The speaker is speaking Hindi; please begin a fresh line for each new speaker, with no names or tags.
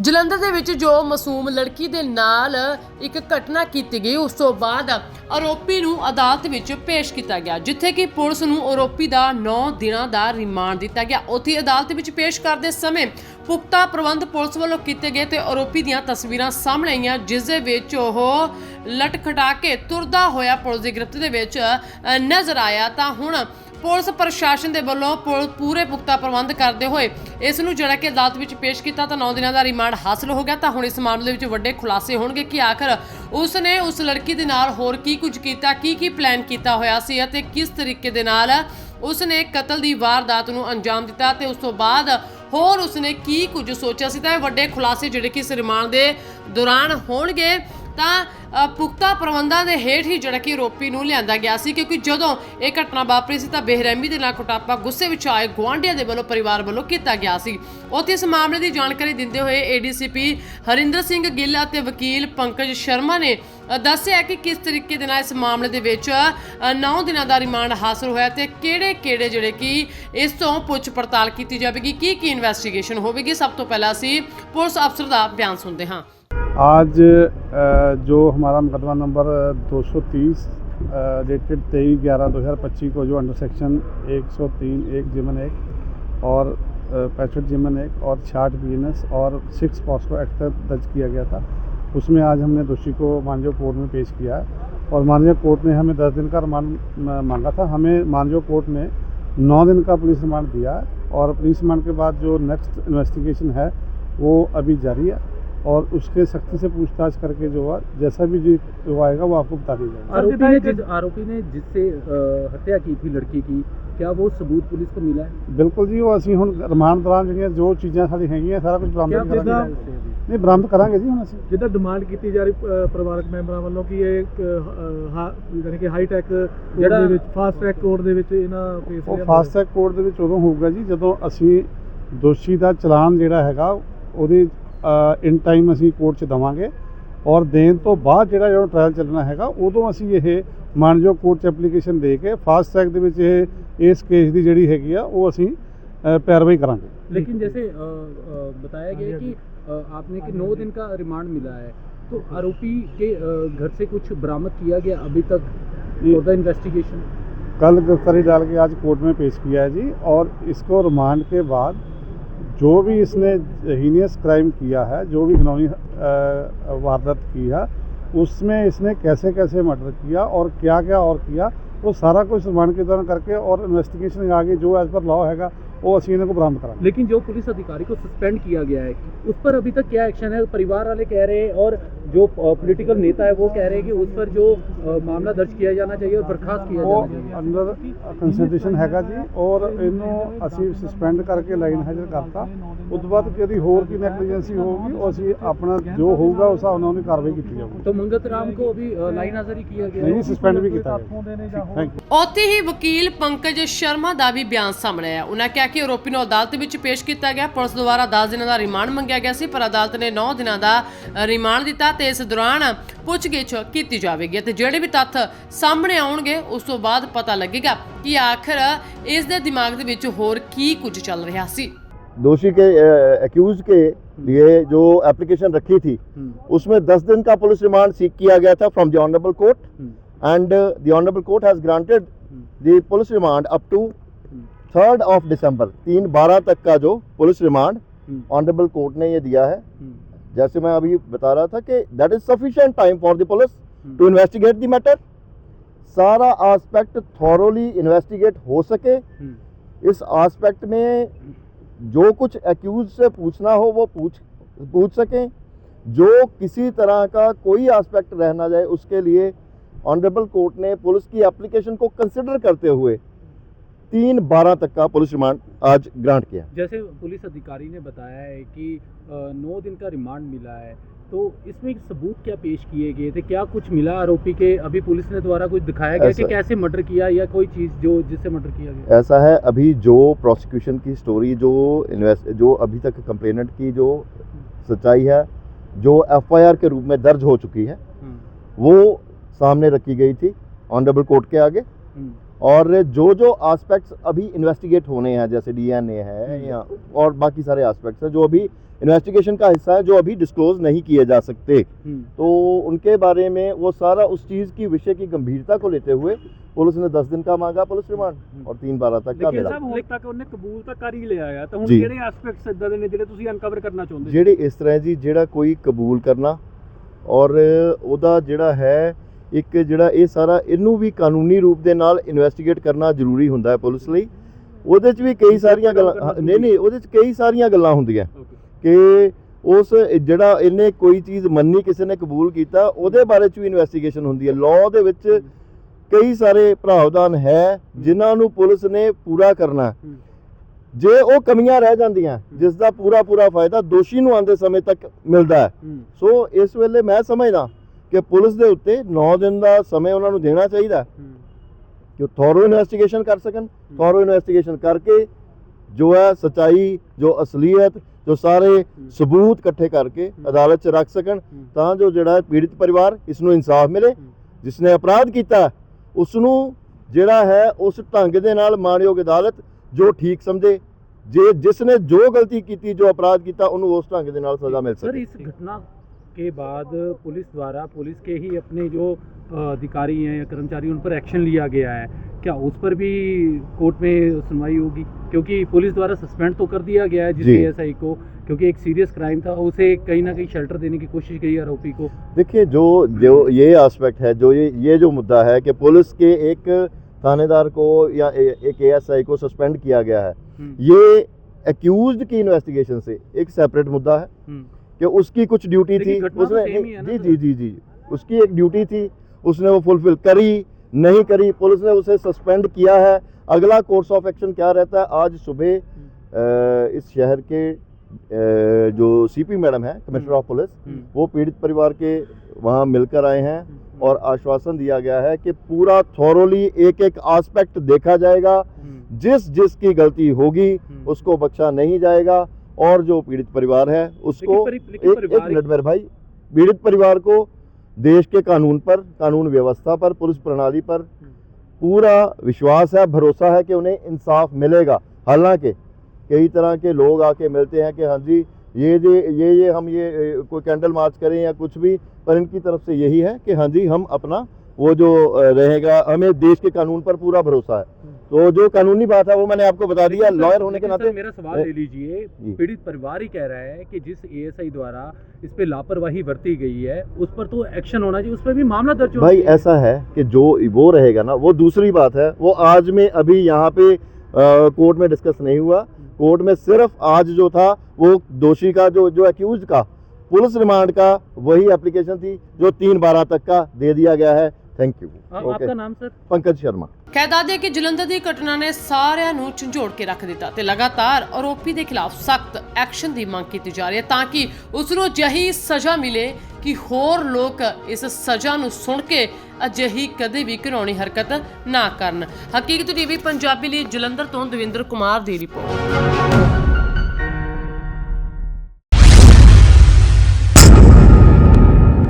ਜਲੰਧਰ ਦੇ ਵਿੱਚ ਜੋ ਮਾਸੂਮ ਲੜਕੀ ਦੇ ਨਾਲ ਇੱਕ ਘਟਨਾ ਕੀਤੀ ਗਈ, ਉਸ ਤੋਂ ਬਾਅਦ ਆਰੋਪੀ ਨੂੰ ਅਦਾਲਤ ਵਿੱਚ ਪੇਸ਼ ਕੀਤਾ ਗਿਆ, ਜਿੱਥੇ ਕਿ ਪੁਲਿਸ ਨੂੰ ਆਰੋਪੀ ਦਾ 9 ਦਿਨਾਂ ਦਾ ਰਿਮਾਂਡ ਦਿੱਤਾ ਗਿਆ। ਉੱਥੇ ਅਦਾਲਤ ਵਿੱਚ ਪੇਸ਼ ਕਰਦੇ ਸਮੇਂ ਪੁਖਤਾ ਪ੍ਰਬੰਧ ਪੁਲਿਸ ਵੱਲੋਂ ਕੀਤੇ ਗਏ ਤੇ ਆਰੋਪੀ ਦੀਆਂ ਤਸਵੀਰਾਂ ਸਾਹਮਣੇ ਆਈਆਂ, ਜਿਸ ਦੇ ਵਿੱਚ ਉਹ ਲਟਖਟਾ ਕੇ ਤੁਰਦਾ ਹੋਇਆ ਪੁਲਿਸ ਦੀ ਗ੍ਰਿਫਤ ਦੇ ਵਿੱਚ ਨਜ਼ਰ ਆਇਆ। ਤਾਂ ਹੁਣ ਪੁਲਿਸ ਪ੍ਰਸ਼ਾਸਨ ਦੇ ਵੱਲੋਂ ਪੁਲ- ਪੂਰੇ ਪੁਖਤਾ ਪ੍ਰਬੰਧ ਕਰਦੇ ਹੋਏ ਇਸ ਨੂੰ ਜਿਹੜਾ ਕਿ ਅਦਾਲਤ ਵਿੱਚ ਪੇਸ਼ ਕੀਤਾ ਤਾਂ 9 ਦਿਨਾਂ ਦਾ ਰਿਮਾਂਡ ਹਾਸਲ ਹੋ ਗਿਆ ਤਾਂ ਹੁਣ ਇਸ ਮਾਮਲੇ ਦੇ ਵਿੱਚ ਵੱਡੇ ਖੁਲਾਸੇ ਹੋਣਗੇ ਕਿ ਆਖਰ ਉਸ ਨੇ ਉਸ ਲੜਕੀ ਦੇ ਨਾਲ ਹੋਰ ਕੀ ਕੁਝ ਕੀਤਾ, ਕੀ ਕੀ ਪਲਾਨ ਕੀਤਾ ਹੋਇਆ ਸੀ ਅਤੇ ਕਿਸ ਤਰੀਕੇ ਦੇ ਨਾਲ ਉਸ ਨੇ ਕਤਲ ਦੀ ਵਾਰਦਾਤ ਨੂੰ ਅੰਜਾਮ ਦਿੱਤਾ ਤੇ ਉਸ ਤੋਂ ਬਾਅਦ ਹੋਰ ਉਸਨੇ ਕੀ ਕੁਝ ਸੋਚਿਆ ਸੀ ਤਾਂ ਇਹ ਵੱਡੇ ਖੁਲਾਸੇ ਜਿਹੜੇ ਕਿ ਇਸ ਰਿਮਾਂਡ ਦੇ ਦੌਰਾਨ ਹੋਣਗੇ। ਤਾਂ ਪੁਖਤਾ ਪ੍ਰਬੰਧਾਂ ਦੇ ਹੇਠ ਹੀ ਜਿਹੜਾ ਕਿ ਆਰੋਪੀ ਨੂੰ ਲਿਆਂਦਾ ਗਿਆ ਸੀ ਕਿਉਂਕਿ ਜਦੋਂ ਇਹ ਘਟਨਾ ਵਾਪਰੀ ਸੀ ਤਾਂ ਬੇਰਹਿਮੀ ਦੇ ਨਾਲ ਕੁਟਾਪਾ, ਗੁੱਸੇ ਵਿੱਚ ਆਏ ਗੁਆਂਢੀਆਂ ਦੇ ਵੱਲੋਂ ਪਰਿਵਾਰ ਵੱਲੋਂ ਕੀਤਾ ਗਿਆ ਸੀ। ਉੱਥੇ ਇਸ ਮਾਮਲੇ ਦੀ ਜਾਣਕਾਰੀ ਦਿੰਦੇ ਹੋਏ ਏਡੀਸੀਪੀ ਹਰਿੰਦਰ ਸਿੰਘ ਗਿੱਲ ਅਤੇ ਵਕੀਲ ਪੰਕਜ ਸ਼ਰਮਾ ਨੇ ਦੱਸਿਆ ਕਿ ਕਿਸ ਤਰੀਕੇ ਦੇ ਨਾਲ ਇਸ ਮਾਮਲੇ ਦੇ ਵਿੱਚ 9 ਦਿਨਾਂ ਦਾ ਰਿਮਾਂਡ ਹਾਸਲ ਹੋਇਆ ਤੇ ਕਿਹੜੇ-ਕਿਹੜੇ ਜਿਹੜੇ ਕਿ ਇਸ ਤੋਂ ਪੁੱਛ ਪੜਤਾਲ ਕੀਤੀ ਜਾਵੇਗੀ ਕੀ ਕੀ ਇਨਵੈਸਟੀਗੇਸ਼ਨ ਹੋਵੇਗੀ, ਸਭ ਤੋਂ ਪਹਿਲਾਂ ਅਸੀਂ ਪੁਲਿਸ ਅਫਸਰ ਦਾ ਬਿਆਨ ਸੁਣਦੇ ਹਾਂ।
आज जो हमारा मुकदमा नंबर 230 डेटेड तेईस ग्यारह दो हज़ार पच्चीस को जो अंडर सेक्शन 103 एक जिमन एक और पैंसठ जिमन एक और छाठ बी और सिक्स पॉस्को एक्ट दर्ज किया गया था। उसमें आज हमने दोषी को मानजो कोर्ट में पेश किया है और मानजो कोर्ट ने हमें दस दिन का रिमांड मांगा था। हमें मानजो कोर्ट ने नौ दिन का पुलिस रिमांड दिया और पुलिस रिमांड के बाद जो नेक्स्ट इन्वेस्टिगेशन है, वो अभी जारी है। और उसके सख्ती से पूछताछ करके जो है जैसा भी जी जो आएगा वो आपको बता दिया जाएगा
आरोपी ने जिस आरोपी ने जिससे अ, हत्या की थी लड़की की क्या वो सबूत पुलिस को मिला है
ਬਿਲਕੁਲ ਜੀ ਉਹ ਅਸੀਂ ਹੁਣ ਰਿਮਾਂਡ ਦੌਰਾਨ ਜਿਹੜੀਆਂ ਜੋ ਚੀਜ਼ਾਂ ਸਾਡੀ ਹੈਗੀਆਂ ਸਾਰਾ ਕੁਝ
क्या
ਬਰਾਮਦ
मिला
ਕਰਾਂਗੇ
है उससे अभी?
ਨਹੀਂ ਬਰਾਮਦ ਕਰਾਂਗੇ ਜੀ ਹੁਣ ਅਸੀਂ
ਜਿੱਦਾਂ ਡਿਮਾਂਡ ਕੀਤੀ ਜਾ ਰਹੀ ਅ, ਪਰਿਵਾਰਕ ਮੈਂਬਰਾਂ ਵੱਲੋਂ ਕਿ ਇਹ ਇੱਕ, ਅ, ਹਾ- ਯਾਨੀ ਕਿ ਹਾਈ ਟੈਕ ਕੋਰਟ
ਜਿਹੜਾ-
ਦੇ ਵਿੱਚ ਫਾਸਟ ਟਰੈਕ ਕੋਰਟ ਦੇ ਵਿੱਚ ਇਹਨਾਂ ਕੇਸ
ਉਹ ਫਾਸਟ ਟਰੈਕ ਕੋਰਟ ਦੇ ਵਿੱਚ ਉਦੋਂ ਹੋਊਗਾ ਜੀ ਜਦੋਂ ਅਸੀਂ ਦੋਸ਼ੀ ਦਾ ਚਲਾਨ ਜਿਹੜਾ ਹੈਗਾ ਉਹਦੇ ਇਨ ਟਾਈਮ ਅਸੀਂ ਕੋਰਟ 'ਚ ਦਵਾਂਗੇ ਔਰ ਦੇਣ ਤੋਂ ਬਾਅਦ ਜਿਹੜਾ ਜਿਹੜਾ ਟ੍ਰਾਇਲ ਚੱਲਣਾ ਹੈਗਾ ਉਦੋਂ ਅਸੀਂ ਇਹ ਮਾਨਯੋਗ ਕੋਰਟ 'ਚ ਐਪਲੀਕੇਸ਼ਨ ਦੇ ਕੇ ਫਾਸਟ ਟਰੈਕ ਦੇ ਵਿੱਚ ਇਹ ਇਸ ਕੇਸ ਦੀ ਜਿਹੜੀ ਹੈਗੀ ਆ ਉਹ ਅਸੀਂ ਅ, ਪੈਰਵਾਈ ਕਰਾਂਗੇ
लेकिन जैसे अ, अ, बताया गया कि अ, आपने कि नौ दिन का रिमांड मिला है तो आरोपी के अ, घर से कुछ बरामद किया गया अभी तक
ये-
फॉर द इन्वेस्टिगेशन
कल गिरफ्तारी डाल के आज कोर्ट में पेश किया है जी और इसको रिमांड के बाद जो भी इसने हीनियस क्राइम किया है, जो भी घिनौनी वारदात की है, उसमें इसने कैसे कैसे मर्डर किया और क्या क्या और किया, वो सारा कुछ रिमांड के दौरान करके और इन्वेस्टिगेशन आगे जो एज पर लॉ हैगा, वो असीने को बरामद करा
लेकिन जो पुलिस अधिकारी को सस्पेंड किया गया है, उस पर अभी तक क्या एक्शन है? परिवार वाले कह रहे हैं और जो पॉलिटिकल नेता है वो कह रहे हैं कि उस पर जो अ, मामला दर्ज किया जाना चाहिए और बर्खास्त किया
ਉਹ
जाना चाहिए
ਅੰਡਰ ਕੰਸੀਡਰੇਸ਼ਨ ਹੈਗਾ ਜੀ ਔਰ ਇਹਨੂੰ ਅਸੀਂ ਸਸਪੈਂਡ ਕਰਕੇ ਲਾਈਨ ਹਾਜ਼ਰ ਕਰਤਾ ਉਸ ਤੋਂ ਬਾਅਦ ਕਦੀ ਹੋਰ ਕੀ ਨੈਗਲੀਜੈਂਸੀ ਹੋਊਗੀ ਉਹ ਅਸੀਂ ਆਪਣਾ ਜੋ ਹੋਊਗਾ ਉਸ ਹਿਸਾਬ ਨਾਲ ਉਹਦੀ ਕਾਰਵਾਈ ਕੀਤੀ ਜਾਊਗੀ
तो मंगत राम को अभी अ, लाइन हाजिरी किया गया
ਨਹੀਂ
है
ਸਸਪੈਂਡ ਵੀ ਕੀਤਾ ਗਿਆ ਥੈਂਕ ਯੂ
ਉੱਥੇ ਹੀ ਵਕੀਲ ਪੰਕਜ ਸ਼ਰਮਾ ਦਾ ਵੀ ਬਿਆਨ ਸਾਹਮਣੇ ਆਇਆ ਉਹਨਾਂ ਕਿਹਾ ਕਿ ਆਰੋਪੀ ਨੂੰ ਅਦਾਲਤ ਵਿੱਚ ਪੇਸ਼ ਕੀਤਾ ਗਿਆ ਪੁਲਿਸ ਦੁਆਰਾ 10 ਦਿਨਾਂ ਦਾ ਰਿਮਾਂਡ ਮੰਗਿਆ ਗਿਆ ਸੀ ਪਰ ਅਦਾਲਤ ਨੇ 9 ਦਿਨਾਂ ਦਾ ਅ, ਰਿਮਾਂਡ ਦਿੱਤਾ ਤੇ ਇਸ ਦੌਰਾਨ ਪੁੱਛਗਿੱਛ ਕੀਤੀ ਜਾਵੇਗੀ ਤੇ ਜਿਹੜੇ ਵੀ ਤੱਥ ਸਾਹਮਣੇ ਆਉਣਗੇ ਉਸ ਤੋਂ ਬਾਅਦ ਪਤਾ ਲੱਗੇਗਾ ਕਿ ਆਖਰ ਇਸ ਦੇ ਦਿਮਾਗ ਦੇ ਵਿੱਚ ਹੋਰ ਕੀ ਕੁਝ ਚੱਲ ਰਿਹਾ ਸੀ
दोषी के एक्यूज के लिए जो एप्लीकेशन रखी थी उसमें 10 दिन का पुलिस रिमांड सीख किया गया था from the honourable court and the honourable court has granted the police remand up to third of December तीन बारह तक का जो पुलिस रिमांड ऑनरेबल कोर्ट ने ये दिया है जैसे मैं अभी बता रहा था कि that is sufficient time for the police to investigate the matter सारा आस्पेक्ट थॉरोली इन्वेस्टिगेट हो सके। इस आस्पेक्ट में जो कुछ एक्यूज से पूछना हो वो पूछ पूछ सकें। जो किसी तरह का कोई आस्पेक्ट रहना जाए उसके लिए ऑनरेबल कोर्ट ने पुलिस की एप्लीकेशन को कंसिडर करते हुए तीन बारह तक का पुलिस रिमांड आज ग्रांट किया
जैसे पुलिस अधिकारी ने बताया है कि नौ दिन का रिमांड मिला है तो इसमें सबूत क्या पेश किए गए थे? क्या कुछ मिला आरोपी के? अभी पुलिस ने द्वारा कुछ दिखाया गया कि कैसे मर्डर किया या कोई चीज़ जो जिससे मर्डर किया गया?
ऐसा है अभी जो प्रोसिक्यूशन की स्टोरी जो इन्वेस्ट जो अभी तक कंप्लेनेंट की जो सच्चाई है जो एफआईआर के रूप में दर्ज हो चुकी है
हम्म,
वो सामने रखी गई थी ऑनरेबल कोर्ट के आगे।
हम्म,
और जो जो एस्पेक्ट्स अभी इन्वेस्टिगेट होने हैं जैसे डीएनए है या और बाकी सारे एस्पेक्ट्स हैं जो अभी इन्वेस्टिगेशन का हिस्सा है जो अभी डिस्क्लोज नहीं किए जा सकते
हम्म।
तो उनके बारे में वो सारा उस चीज़ की विषय की गंभीरता को लेते हुए पुलिस ने 10 दिन का मांगा पुलिस रिमांड और 3 12 तक का
ਲੇਕਿਨ
मिला
ਸਾਹਿਬ ਹੁਣ ਤੱਕ ਉਹਨੇ ਕਬੂਲ ਤਾਂ ਕਰ ਹੀ ਲਿਆ ਆ ਤਾਂ ਹੁਣ
ਜੀ।
ਕਿਹੜੇ ਐਸਪੈਕਟਸ ਇਦਾਂ ਦੇ ਨੇ ਜਿਹੜੇ ਤੁਸੀਂ ਅਨਕਵਰ ਕਰਨਾ ਚਾਹੁੰਦੇ
ਜਿਹੜੇ ਇਸ ਤਰ੍ਹਾਂ ਜੀ ਜਿਹੜਾ ਕੋਈ ਕਬੂਲ ਕਰਨਾ ਔਰ ਉਹਦਾ ਜਿਹੜਾ ਹੈ ਇੱਕ ਜਿਹੜਾ ਇਹ ਸਾਰਾ ਇਹਨੂੰ ਵੀ ਕਾਨੂੰਨੀ ਰੂਪ ਦੇ ਨਾਲ ਇਨਵੈਸਟੀਗੇਟ ਕਰਨਾ ਜ਼ਰੂਰੀ ਹੁੰਦਾ ਹੈ ਪੁਲਿਸ ਲਈ। ਉਹਦੇ 'ਚ ਵੀ ਕਈ ਸਾਰੀਆਂ ਗੱਲਾਂ ਨਹੀਂ ਨਹੀਂ ਉਹਦੇ 'ਚ ਕਈ ਸਾਰੀਆਂ ਗੱਲਾਂ ਹੁੰਦੀਆਂ। ਕਿ ਉਸ ਜਿਹੜਾ ਇਹਨੇ ਕੋਈ ਚੀਜ਼ ਮੰਨੀ ਕਿਸੇ ਨੇ ਕਬੂਲ ਕੀਤਾ ਉਹਦੇ ਬਾਰੇ 'ਚ ਵੀ ਇਨਵੈਸਟੀਗੇਸ਼ਨ ਹੁੰਦੀ ਹੈ। ਲਾਅ ਦੇ ਵਿੱਚ ਕਈ ਸਾਰੇ ਪ੍ਰਾਵਧਾਨ ਹੈ ਜਿਨ੍ਹਾਂ ਨੂੰ ਪੁਲਿਸ ਨੇ ਪੂਰਾ ਕਰਨਾ। ਜੇ ਉਹ ਕਮੀਆਂ ਰਹਿ ਜਾਂਦੀਆਂ ਜਿਸ ਦਾ ਪੂਰਾ ਪੂਰਾ ਫਾਇਦਾ ਦੋਸ਼ੀ ਨੂੰ ਆਉਂਦੇ ਸਮੇਂ ਤੱਕ ਮਿਲਦਾ ਸੋ ਇਸ ਵੇਲੇ ਮੈਂ ਸਮਝਦਾ ਕਿ ਪੁਲਿਸ ਦੇ ਉੱਤੇ 9 ਦਿਨ ਦਾ ਸਮੇਂ ਉਹਨਾਂ ਨੂੰ ਦੇਣਾ ਚਾਹੀਦਾ। ਕਿ ਉਹ ਥੋਰੋ ਇਨਵੈਸਟੀਗੇਸ਼ਨ ਕਰ ਸਕਣ। ਥੋਰੋ ਇਨਵੈਸਟੀਗੇਸ਼ਨ ਕਰਕੇ ਜੋ ਹੈ ਸਚਾਈ, ਜੋ ਅਸਲੀਅਤ, ਜੋ ਸਾਰੇ ਸਬੂਤ ਇਕੱਠੇ ਕਰਕੇ ਅਦਾਲਤ 'ਚ ਰੱਖ ਸਕਣ। ਤਾਂ ਜੋ ਜਿਹੜਾ ਪੀੜਿਤ ਪਰਿਵਾਰ ਇਸ ਨੂੰ ਇਨਸਾਫ ਮਿਲੇ। ਜਿਸ ਨੇ ਅਪਰਾਧ ਕੀਤਾ ਉਸ ਨੂੰ ਜਿਹੜਾ ਹੈ ਉਸ ਢੰਗ ਦੇ ਨਾਲ ਮਾਣਯੋਗ ਅਦਾਲਤ ਜੋ ਠੀਕ ਸਮਝੇ। ਜੇ ਜਿਸ ਨੇ ਜੋ ਗਲਤੀ ਕੀਤੀ, ਜੋ ਅਪਰਾਧ ਕੀਤਾ, ਉਹਨੂੰ ਉਸ ਢੰਗ ਦੇ ਨਾਲ ਸਜ਼ਾ ਮਿਲ ਸਕੇ।
ਸਰ, ਇਸ ਘਟਨਾ के बाद पुलिस द्वारा पुलिस के ही अपने जो अधिकारी हैं या कर्मचारी उन पर एक्शन लिया गया है। क्या उस पर भी कोर्ट में सुनवाई होगी? क्योंकि पुलिस द्वारा सस्पेंड तो कर दिया गया है जिस
जी।
एएसआई को क्योंकि एक सीरियस क्राइम था उसे कहीं ना कहीं शेल्टर देने की कोशिश की आरोपी को।
देखिए जो जो ये एस्पेक्ट है जो ये ये जो मुद्दा है कि पुलिस के एक थानेदार को या ए, एक एएसआई को सस्पेंड किया गया है
हम्म,
ये एक्यूज्ड की इन्वेस्टिगेशन से एक सेपरेट मुद्दा है।
हम्म,
कि उसकी कुछ ड्यूटी थी
तो
उसने जी जी जी जी। उसकी एक ड्यूटी थी उसने वो फुलफिल करी नहीं करी पुलिस ने उसे सस्पेंड किया है। अगला कोर्स ऑफ़ एक्शन क्या रहता है? आज सुबह इस शहर के जो सीपी मैडम है कमिश्नर ऑफ़ पुलिस
हम्म,
वो पीड़ित परिवार के वहाँ मिलकर आए हैं और आश्वासन दिया गया है कि पूरा थोरोली एक एक एस्पेक्ट देखा जाएगा।
हम्म,
जिस जिसकी गलती होगी
हम्म।
उसको बख्शा नहीं जाएगा। और जो पीड़ित परिवार है उसको
लेकिन परि-
एक, मिनट मेरे भाई पीड़ित परिवार को देश के कानून पर कानून व्यवस्था पर पुलिस प्रणाली पर पूरा विश्वास है भरोसा है कि उन्हें इंसाफ मिलेगा। हालाँकि कई तरह के लोग आके मिलते हैं कि हाँ जी ये ये ये ये हम ये कोई कैंडल मार्च करें या कुछ भी पर इनकी तरफ़ से यही है कि हाँ जी हम अपना वो जो रहेगा हमें देश के कानून पर पूरा भरोसा है। तो जो कानूनी बात है वो मैंने आपको बता दिया लॉयर होने के नाते
मेरा सवाल ले लीजिए पीड़ित परिवार ही कह रहा है कि जिस एएसआई द्वारा इस पे लापरवाही बरती गई है उस पर तो एक्शन होना चाहिए उस पर भी मामला दर्ज
भाई। ऐसा है कि जो वो रहेगा ना वो दूसरी बात है वो आज में अभी यहाँ पे कोर्ट में डिस्कस नहीं हुआ। कोर्ट में सिर्फ़ आज जो था वो दोषी का जो जो एक्यूज का पुलिस रिमांड का वही एप्लीकेशन थी जो तीन बारह तक का दे दिया गया है। थैंक यू
आपका नाम सर?
पंकज शर्मा।
ਕਹਿ ਦੱਸਦੇ ਕਿ ਜਲੰਧਰ ਦੀ ਘਟਨਾ ਨੇ ਸਾਰਿਆਂ ਨੂੰ ਝੰਜੋੜ ਕੇ ਰੱਖ ਦਿੱਤਾ ਤੇ ਲਗਾਤਾਰ ਆਰੋਪੀ ਦੇ ਖਿਲਾਫ ਸਖਤ ਐਕਸ਼ਨ ਦੀ ਮੰਗ ਕੀਤੀ ਜਾ ਰਹੀ ਹੈ ਤਾਂ ਕਿ ਉਸ ਨੂੰ ਅਜਿਹੀ ਸਜ਼ਾ ਮਿਲੇ ਕਿ ਹੋਰ ਲੋਕ ਇਸ ਸਜ਼ਾ ਨੂੰ ਸੁਣ ਕੇ ਅਜਿਹੀ ਕਦੇ ਵੀ ਘਿਨੌਣੀ ਹਰਕਤ ਨਾ ਕਰਨ। ਹਕੀਕਤ ਟੀਵੀ ਪੰਜਾਬੀ ਲਈ ਜਲੰਧਰ ਤੋਂ ਦਵਿੰਦਰ ਕੁਮਾਰ ਦੀ ਰਿਪੋਰਟ।